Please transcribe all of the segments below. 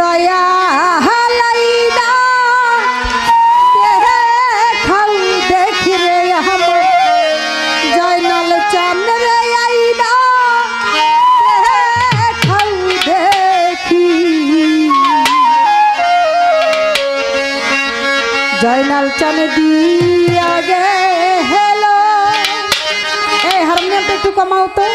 দয়া হালাইনা খাও দেখি রে আমার জয়নাল চান রে আইনা খাও দেখি। জয়নাল চান দিয়া গে হেলো। এই হারমোনিয়ামটা একটু কমাও তো।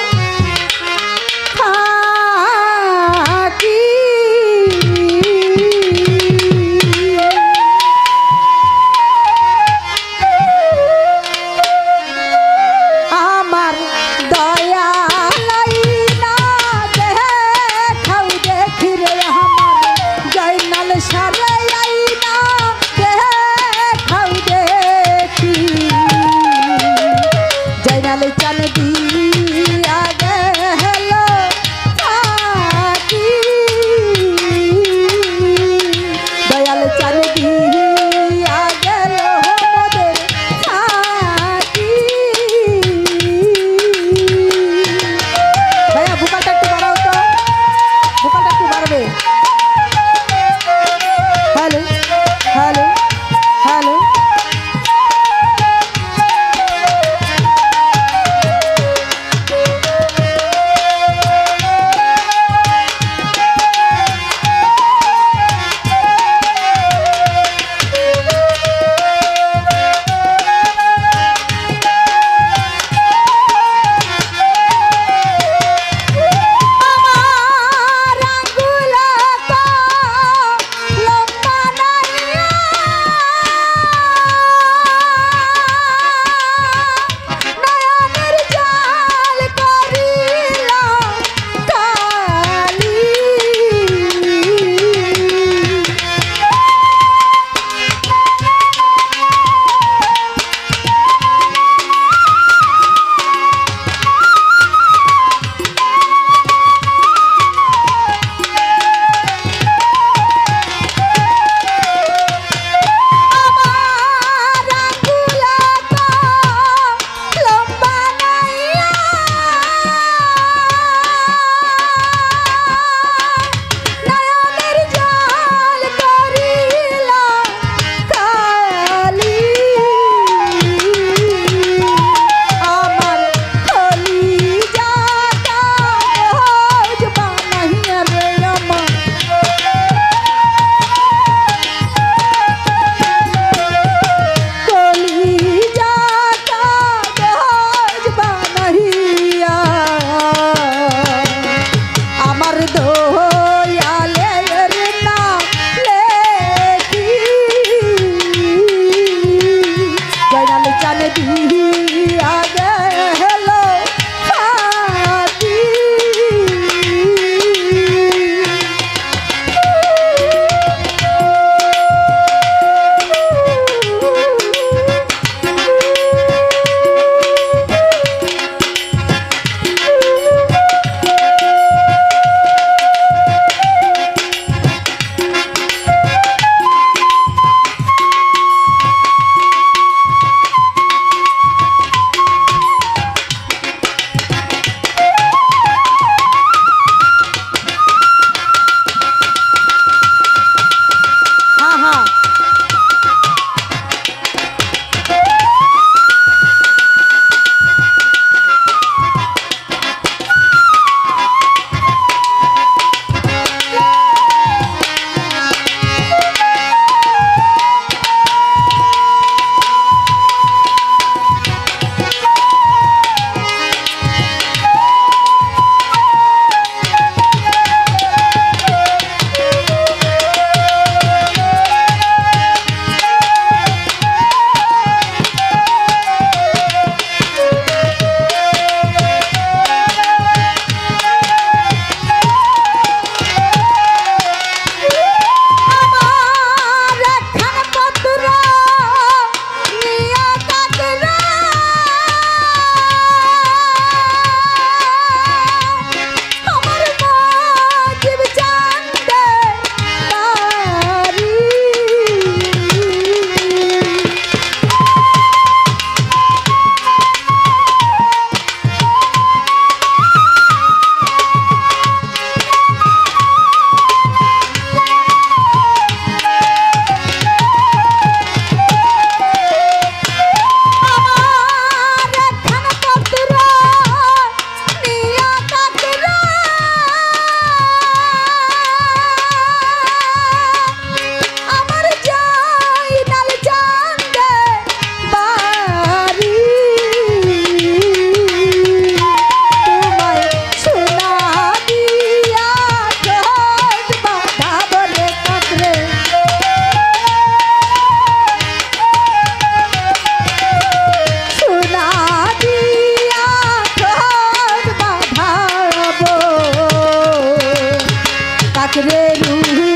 Oh.